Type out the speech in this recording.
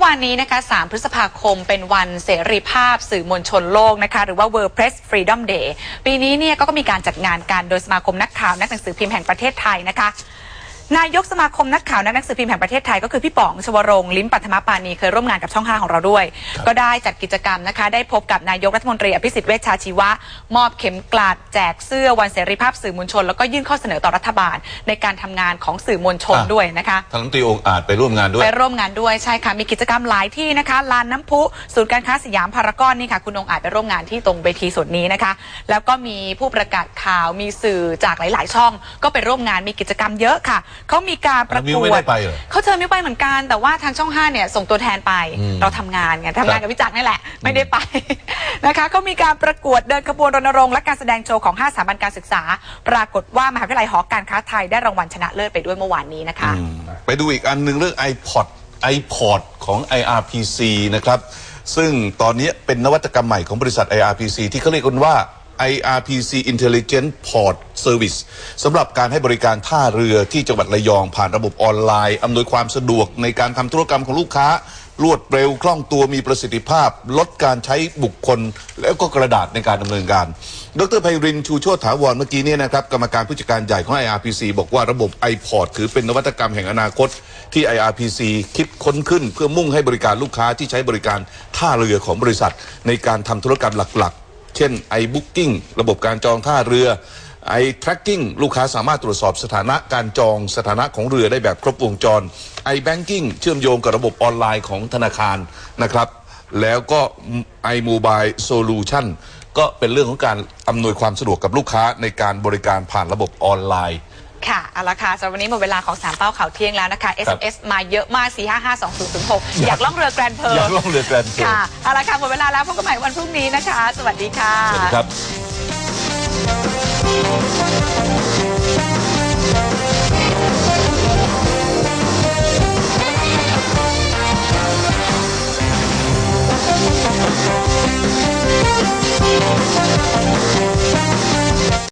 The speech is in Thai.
ื่อวานนี้นะคะ 3 พฤษภาคมเป็นวันเสรีภาพสื่อมวลชนโลกนะคะ หรือว่า World Press Freedom Day ปีนี้เนี่ยก็มีการจัดงานการโดยสมาคมนักข่าว นักหนังสือพิมพ์แห่งประเทศไทยนะคะ นายกสมาคมนักข่าวนักหนังสือพิมพ์แห่งประเทศไทยก็คือพี่ป๋องชวรงค์ลิ้มปัทมปานีเคยร่วมงานกับช่อง 5 ของเราด้วย ก็ได้จัดกิจกรรมนะคะ ได้พบกับนายกรัฐมนตรีอภิสิทธิ์เวชชาชีวะ มอบเข็มกลัดแจกเสื้อวันเสรีภาพสื่อมวลชน แล้วก็ยื่นข้อเสนอต่อรัฐบาล ในการทำงานของสื่อมวลชนอะ ด้วยนะคะทางรัฐมนตรีองค์อาจไปร่วมงานด้วย ไปร่วมงานด้วยใช่ค่ะ มีกิจกรรมหลายที่นะคะลานน้ำพุศูนย์การค้าสยามพารากอนนี่ค่ะ คุณองค์อาจไปร่วมงานที่ตรงเวทีส่วนนี้นะคะ แล้วก็มีผู้ประกาศข่าวมีสื่อจากหลาย ๆ ช่อง ก็ไปร่วมงานมีกิจกรรมเยอะค่ะเขามีการประมิกววไม่ดได้ไปเหรอ เขาเชิญมิวไปเหมือนกันแต่ว่าทางช่อง5เนี่ยส่งตัวแทนไป อืมเราทำงานไงทำงานครับกับพี่จักรนี่แหละ ไม่ได้ไป นะคะเขามีการประกวดเดินขบวนรณรงค์และการแสดงโชว์ของ 5 สถาบันการศึกษา ปรากฏว่ามหาวิทยาลัยหอการค้าไทยได้รางวัลชนะเลิศไปด้วยเมื่อวานนี้นะคะ อืมไปดูอีกอันหนึ่งเรื่อง iPod iPod ของ IRPC นะครับ ซึ่งตอนนี้เป็นนวัตกรรมใหม่ของบริษัท IRPC ที่เขาเรียกกันว่า IRPC Intelligent Port Service สำหรับการให้บริการท่าเรือที่จังหวัดระยองผ่านระบบออนไลน์ อำนวยความสะดวกในการทำธุรกรรมของลูกค้า รวดเร็วคล่องตัวมีประสิทธิภาพ ลดการใช้บุคคล แล้วก็กระดาษในการดำเนินการ ดรไพรินชูโชติถาวรเมื่อกี้เนี่ยนะครับ กรรมการผู้จัดการใหญ่ของ IRPC บอกว่าระบบ iPod ถือเป็นนวัตกรรมแห่งอนาคต ที่ IRPC คิดค้นขึ้น เพื่อมุ่งให้บริการลูกค้าที่ใช้บริการท่าเรือของบริษัท ในการทำธุรกรรมหลักๆ เช่น iBooking ระบบการจองท่าเรือ i tracking ลูกค้าสามารถตรวจสอบสถานะการจองสถานะของเรือได้แบบครบวงจร i banking เชื่อมโยงกับระบบออนไลน์ของธนาคารนะครับ แล้วก็ iMobile Solution ก็เป็นเรื่องของการอำนวยความสะดวกกับลูกค้าในการบริการผ่านระบบออนไลน์ ค่ะเอาละค่ะสำหรับวันนี้หมดเวลาของสามเป้าข่าวเที่ยงแล้วนะคะครับ SMS มาเยอะมาก 4 5 5 2 0 0 6 อยากล่องเรือแกรนเพร์อยากล่องเรือแกรนเพร์ค่ะเอาละค่ะหมดเวลาแล้วพบกันใหม่วันพรุ่งนี้นะคะ สวัสดีค่ะ สวัสดีครับ